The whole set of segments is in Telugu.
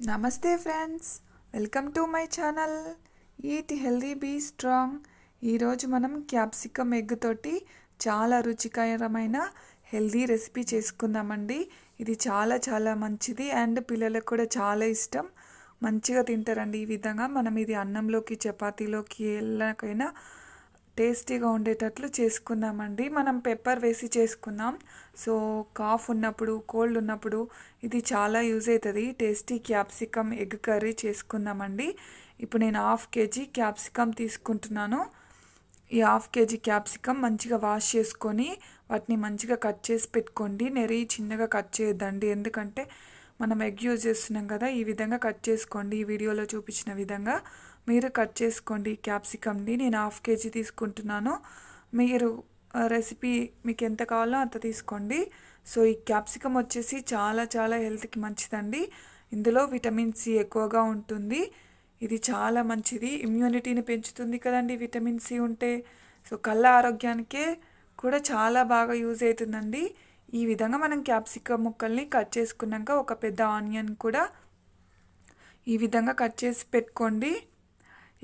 నమస్తే friends welcome to my channel eat healthy be strong ఈరోజు మనం క్యాప్సికమ్ ఎగ్ తోటి చాలా రుచికరమైన హెల్దీ రెసిపీ చేసుకుందామండి. ఇది చాలా చాలా మంచిది అండ్ పిల్లలకు కూడా చాలా ఇష్టం. మంచిగా తింటారండి. ఈ విధంగా మనం ఇది అన్నంలోకి చపాతీలోకి ఎల్లకైనా టేస్టీగా ఉండేటట్లు చేసుకుందామండి మనం పెప్పర్ వేసి చేసుకుందాం సో కాఫ్ ఉన్నప్పుడు కోల్డ్ ఉన్నప్పుడు ఇది చాలా యూజ్ అవుతుంది. టేస్టీ క్యాప్సికమ్ ఎగ్ కర్రీ చేసుకుందామండి ఇప్పుడు నేను హాఫ్ కేజీ క్యాప్సికమ్ తీసుకుంటున్నాను. ఈ హాఫ్ కేజీ క్యాప్సికమ్ మంచిగా వాష్ చేసుకొని వాటిని మంచిగా కట్ చేసి పెట్టుకోండి. నెరి చిన్నగా కట్ చేయొద్దండి. ఎందుకంటే మనం ఎగ్ యూజ్ చేస్తున్నాం కదా ఈ విధంగా కట్ చేసుకోండి. ఈ వీడియోలో చూపించిన విధంగా మీరు కట్ చేసుకోండి. క్యాప్సికమ్ని నేను హాఫ్ కేజీ తీసుకుంటున్నాను. మీరు రెసిపీ మీకు ఎంత కావాలో అంత తీసుకోండి. సో ఈ క్యాప్సికమ్ వచ్చేసి చాలా చాలా హెల్త్కి మంచిదండి. ఇందులో విటమిన్ సి ఎక్కువగా ఉంటుంది. ఇది చాలా మంచిది. ఇమ్యూనిటీని పెంచుతుంది కదండి విటమిన్ సి ఉంటే. సో కళ్ళ ఆరోగ్యానికే కూడా చాలా బాగా యూజ్ అవుతుందండి. ఈ విధంగా మనం క్యాప్సికమ్ ముక్కల్ని కట్ చేసుకున్నాక ఒక పెద్ద ఆనియన్ కూడా ఈ విధంగా కట్ చేసి పెట్టుకోండి.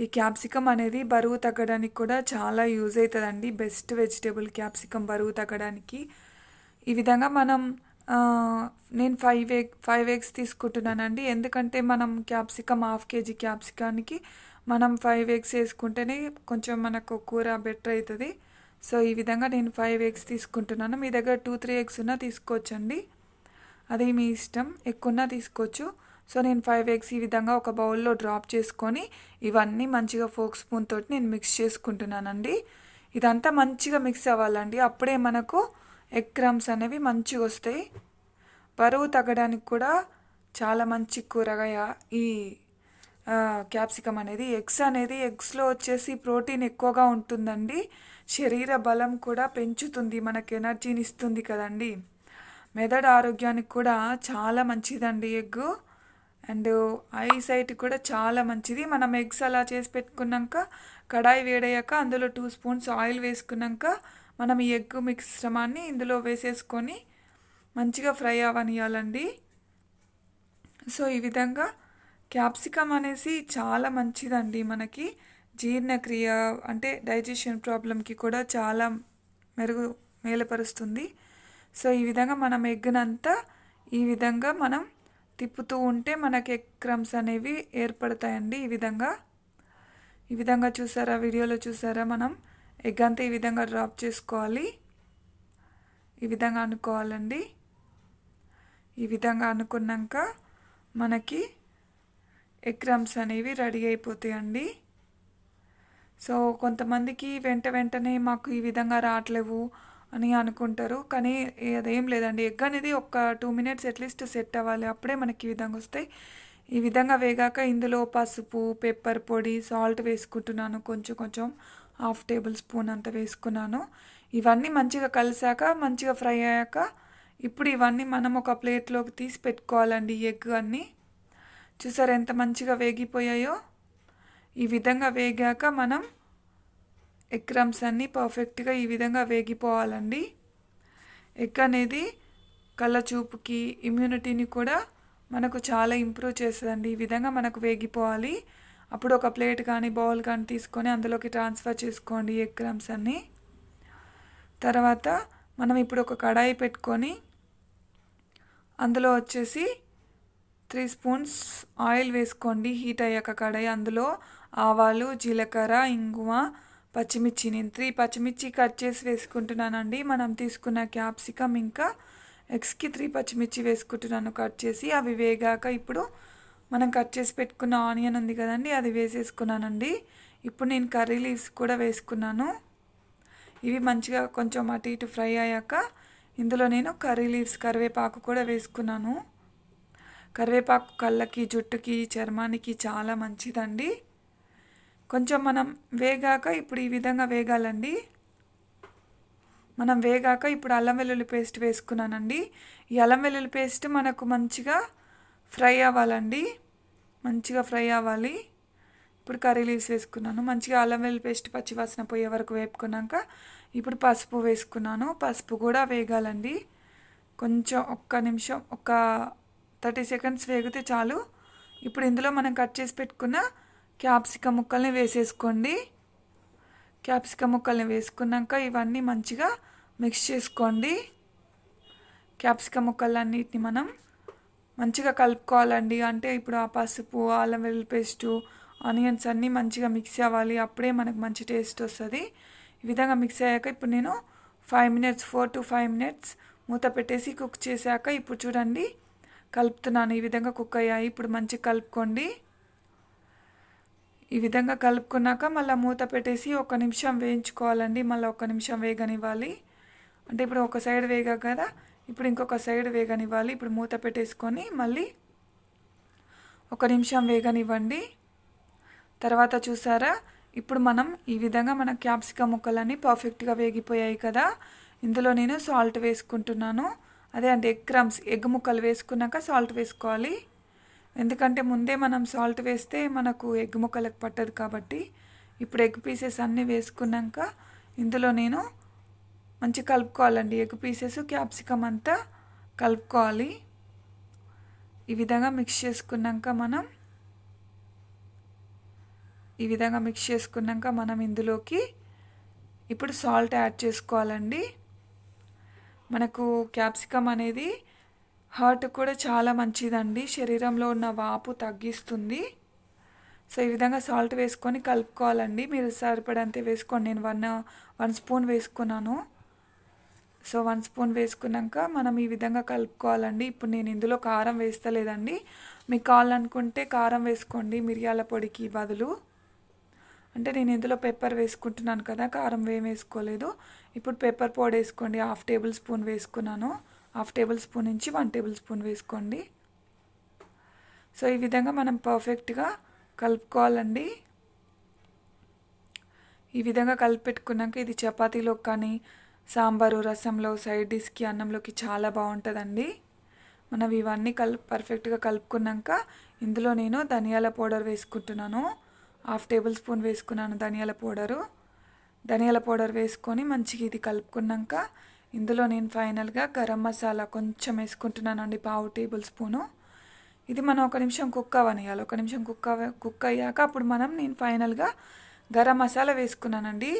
ఈ క్యాప్సికమ్ అనేది బరువు తగ్గడానికి కూడా చాలా యూజ్ అవుతుందండి. బెస్ట్ వెజిటేబుల్ క్యాప్సికమ్ బరువు తగ్గడానికి. ఈ విధంగా మనం నేను ఫైవ్ ఎగ్ ఫైవ్ ఎగ్స్ తీసుకుంటున్నానండి. ఎందుకంటే మనం క్యాప్సికమ్ హాఫ్ కేజీ క్యాప్సికానికి మనం ఫైవ్ ఎగ్స్ వేసుకుంటేనే కొంచెం మనకు కూర బెటర్ అవుతుంది. సో ఈ విధంగా నేను ఫైవ్ ఎగ్స్ తీసుకుంటున్నాను. మీ దగ్గర టూ త్రీ ఎగ్స్ ఉన్నా తీసుకోవచ్చండి. అది మీ ఇష్టం. ఎక్కువన్నా తీసుకోవచ్చు. సో నేను ఫైవ్ ఎగ్స్ ఈ విధంగా ఒక బౌల్లో డ్రాప్ చేసుకొని ఇవన్నీ మంచిగా ఫోక్ స్పూన్ తోటి నేను మిక్స్ చేసుకుంటున్నానండి. ఇదంతా మంచిగా మిక్స్ అవ్వాలండి. అప్పుడే మనకు ఎగ్ క్రమ్స్ అనేవి మంచిగా వస్తాయి. బరువు తగ్గడానికి కూడా చాలా మంచి కూరగాయ ఈ క్యాప్సికమ్ అనేది ఎగ్స్ అనేది ఎగ్స్లో వచ్చేసి ప్రోటీన్ ఎక్కువగా ఉంటుందండి. శరీర బలం కూడా పెంచుతుంది మనకు ఎనర్జీని ఇస్తుంది కదండి. మెదడు ఆరోగ్యానికి కూడా చాలా మంచిదండి ఎగ్. అండ్ ఐ సైట్ కూడా చాలా మంచిది. మనం ఎగ్స్ అలా చేసి పెట్టుకున్నాక కడాయి వేడయ్యాక అందులో టూ స్పూన్స్ ఆయిల్ వేసుకున్నాక మనం ఈ ఎగ్ మిశ్రమాన్ని ఇందులో వేసేసుకొని మంచిగా ఫ్రై అవనియాలండి. సో ఈ విధంగా క్యాప్సికమ్ అనేసి చాలా మంచిదండి మనకి. జీర్ణక్రియ అంటే డైజెషన్ ప్రాబ్లంకి కూడా చాలా మెరుగు మేలుపరుస్తుంది. సో ఈ విధంగా మనం ఎగ్నంతా ఈ విధంగా మనం తిప్పుతూ ఉంటే మనకి ఎగ్ క్రమ్స్ అనేవి ఏర్పడతాయండి ఈ విధంగా. ఈ విధంగా చూసారా? వీడియోలో చూసారా? మనం ఎగ్ అంతా ఈ విధంగా డ్రాప్ చేసుకోవాలి. ఈ విధంగా అనుకోవాలండి. ఈ విధంగా అనుకున్నాక మనకి ఎగ్ క్రమ్స్ అనేవి రెడీ అయిపోతాయండి. సో కొంతమందికి వెంట వెంటనే మాకు ఈ విధంగా రావట్లేవు అని అనుకుంటారు. కానీ అదేం లేదండి. ఎగ్ అనేది ఒక టూ మినిట్స్ అట్లీస్ట్ సెట్ అవ్వాలి. అప్పుడే మనకి ఈ విధంగా వస్తాయి. ఈ విధంగా వేగాక ఇందులో పసుపు పెప్పర్ పొడి సాల్ట్ వేసుకుంటున్నాను. కొంచెం కొంచెం హాఫ్ టేబుల్ స్పూన్ అంత వేసుకున్నాను. ఇవన్నీ మంచిగా కలిసాక మంచిగా ఫ్రై అయ్యాక ఇప్పుడు ఇవన్నీ మనం ఒక ప్లేట్లోకి తీసి పెట్టుకోవాలండి ఎగ్ అన్నీ. చూసారు ఎంత మంచిగా వేగిపోయాయో? ఈ విధంగా వేగాక మనం ఎక్రమ్స్ అన్నీ పర్ఫెక్ట్గా ఈ విధంగా వేగిపోవాలండి. ఎగ్ అనేది కళ్ళ చూపుకి ఇమ్యూనిటీని కూడా మనకు చాలా ఇంప్రూవ్ చేస్తుందండి. ఈ విధంగా మనకు వేగిపోవాలి. అప్పుడు ఒక ప్లేట్ కానీ బౌల్ కానీ తీసుకొని అందులోకి ట్రాన్స్ఫర్ చేసుకోండి ఎగ్ క్రమ్స్ అన్నీ. తర్వాత మనం ఇప్పుడు ఒక కడాయి పెట్టుకొని అందులో వచ్చేసి త్రీ స్పూన్స్ ఆయిల్ వేసుకోండి. హీట్ అయ్యాక కడాయి అందులో ఆవాలు జీలకర్ర ఇంగువ పచ్చిమిర్చి నేను త్రీ పచ్చిమిర్చి కట్ చేసి వేసుకుంటున్నానండి. మనం తీసుకున్న క్యాప్సికమ్ ఇంకా ఎగ్స్కి త్రీ పచ్చిమిర్చి వేసుకుంటున్నాను కట్ చేసి. అవి వేగాక ఇప్పుడు మనం కట్ చేసి పెట్టుకున్న ఆనియన్ ఉంది కదండి అది వేసేసుకున్నానండి. ఇప్పుడు నేను కర్రీ లీవ్స్ కూడా వేసుకున్నాను. ఇవి మంచిగా కొంచెం అటు ఇటు ఫ్రై అయ్యాక ఇందులో నేను కర్రీ లీవ్స్ కరివేపాకు కూడా వేసుకున్నాను. కరివేపాకు కళ్ళకి జుట్టుకి చర్మానికి చాలా మంచిదండి. కొంచెం మనం వేగాక ఇప్పుడు ఈ విధంగా వేగాలండి. మనం వేగాక ఇప్పుడు అల్లం వెల్లుల్లి పేస్ట్ వేసుకున్నానండి. ఈ అల్లం వెల్లుల్లి పేస్ట్ మనకు మంచిగా ఫ్రై అవ్వాలండి. మంచిగా ఫ్రై అవ్వాలి. ఇప్పుడు కర్రీ లీవ్స్ వేసుకున్నాను. మంచిగా అల్లం వెల్లుల్లి పేస్ట్ పచ్చివాసన పోయే వరకు వేపుకున్నాక ఇప్పుడు పసుపు వేసుకున్నాను. పసుపు కూడా వేగాలండి. కొంచెం ఒక్క నిమిషం ఒక థర్టీ సెకండ్స్ వేగితే చాలు. ఇప్పుడు ఇందులో మనం కట్ చేసి పెట్టుకున్న క్యాప్సికం ముక్కల్ని వేసేసుకోండి. క్యాప్సికం ముక్కల్ని వేసుకున్నాక ఇవన్నీ మంచిగా మిక్స్ చేసుకోండి. క్యాప్సికం ముక్కలన్నిటిని మనం మంచిగా కలుపుకోవాలండి. అంటే ఇప్పుడు ఆ పసుపు అల్లం వెల్లుల్లి పేస్టు ఆనియన్స్ అన్నీ మంచిగా మిక్స్ అవ్వాలి. అప్పుడే మనకు మంచి టేస్ట్ వస్తుంది. ఈ విధంగా మిక్స్ అయ్యాక ఇప్పుడు నేను five minutes four to five minutes మూత పెట్టేసి కుక్ చేశాక ఇప్పుడు చూడండి. కలుపుతున్నాను. ఈ విధంగా కుక్ అయ్యాయి. ఇప్పుడు మంచిగా కలుపుకోండి. ఈ విధంగా కలుపుకున్నాక మళ్ళీ మూత పెట్టేసి ఒక నిమిషం వేయించుకోవాలండి. మళ్ళీ ఒక నిమిషం వేగనివ్వాలి. అంటే ఇప్పుడు ఒక సైడ్ వేగా కదా. ఇప్పుడు ఇంకొక సైడ్ వేగనివ్వాలి. ఇప్పుడు మూత పెట్టేసుకొని మళ్ళీ ఒక నిమిషం వేగనివ్వండి. తర్వాత చూసారా? ఇప్పుడు మనం ఈ విధంగా మన క్యాప్సికమ్ ముక్కలన్నీ పర్ఫెక్ట్గా వేగిపోయాయి కదా. ఇందులో నేను సాల్ట్ వేసుకుంటున్నాను. అదే అంటే ఎగ్ క్రమ్స్. ఎగ్ ముక్కలు వేసుకున్నాక సాల్ట్ వేసుకోవాలి. ఎందుకంటే ముందే మనం సాల్ట్ వేస్తే మనకు ఎగ్ ముక్కలకు పట్టదు కాబట్టి ఇప్పుడు ఎగ్ పీసెస్ అన్నీ వేసుకున్నాక ఇందులో నేను మంచి కలుపుకోవాలండి. ఎగ్ పీసెస్ క్యాప్సికమ్ అంతా కలుపుకోవాలి. ఈ విధంగా మిక్స్ చేసుకున్నాక మనం ఈ విధంగా మిక్స్ చేసుకున్నాక మనం ఇందులోకి ఇప్పుడు సాల్ట్ యాడ్ చేసుకోవాలండి. మనకు క్యాప్సికమ్ అనేది హార్ట్ కూడా చాలా మంచిదండి. శరీరంలో ఉన్న వాపు తగ్గిస్తుంది. సో ఈ విధంగా సాల్ట్ వేసుకొని కలుపుకోవాలండి. మీరు సరిపడంతే వేసుకోండి. నేను వన్ వన్ స్పూన్ వేసుకున్నాను. సో వన్ స్పూన్ వేసుకున్నాక మనం ఈ విధంగా కలుపుకోవాలండి. ఇప్పుడు నేను ఇందులో కారం వేస్తలేదండి. మీకు కావాలనుకుంటే కారం వేసుకోండి. మిరియాల పొడికి బదులు. అంటే నేను ఇందులో పెప్పర్ వేసుకుంటున్నాను కదా కారం ఏం వేసుకోలేదు. ఇప్పుడు పెప్పర్ పౌడర్ వేసుకోండి హాఫ్ టేబుల్ స్పూన్ వేసుకున్నాను. హాఫ్ టేబుల్ స్పూన్ నుంచి వన్ టేబుల్ స్పూన్ వేసుకోండి. సో ఈ విధంగా మనం పర్ఫెక్ట్గా కలుపుకోవాలండి. ఈ విధంగా కలిపి పెట్టుకున్నాక ఇది చపాతీలో కానీ సాంబారు రసంలో సైడ్ డిష్కి అన్నంలోకి చాలా బాగుంటుందండి. మనం ఇవన్నీ కల్ పర్ఫెక్ట్గా కలుపుకున్నాక ఇందులో నేను ధనియాల పౌడర్ వేసుకుంటున్నాను. హాఫ్ టేబుల్ స్పూన్ వేసుకున్నాను ధనియాల పౌడరు. ధనియాల పౌడర్ వేసుకొని మంచిగా ఇది కలుపుకున్నాక ఇందులో నేను ఫైనల్గా గరం మసాలా కొంచెం వేసుకుంటున్నాను అండి పావు టేబుల్ స్పూను. ఇది మనం ఒక నిమిషం కుక్ అవనియాలి. ఒక నిమిషం కుక్ అవ కుక్ అయ్యాక అప్పుడు మనం నేను ఫైనల్గా గరం మసాలా వేసుకున్నానండి.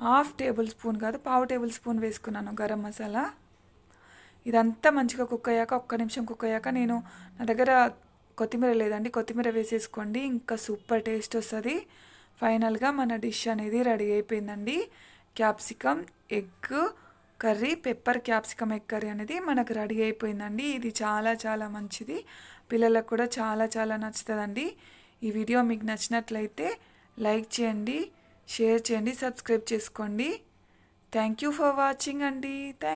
హాఫ్ టేబుల్ స్పూన్ కాదు పావు టేబుల్ స్పూన్ వేసుకున్నాను గరం మసాలా. ఇదంతా మంచిగా కుక్ అయ్యాక ఒక్క నిమిషం కుక్ అయ్యాక నేను నా దగ్గర కొత్తిమీర లేదండి కొత్తిమీర వేసేసుకోండి ఇంకా సూపర్ టేస్ట్ వస్తుంది. ఫైనల్గా మన డిష్ అనేది రెడీ అయిపోయిందండి. Capsicum egg curry pepper capsicum egg curry అనేది మనకు రెడీ అయిపోయిందండి. ఇది చాలా చాలా మంచిది. పిల్లలకు కూడా చాలా చాలా నచ్చుతుందండి. ఈ వీడియో మీకు నచ్చినట్లయితే లైక్ చేయండి షేర్ చేయండి సబ్స్క్రైబ్ చేసుకోండి. థ్యాంక్ యూ ఫర్ వాచింగ్ అండి. థ్యాంక్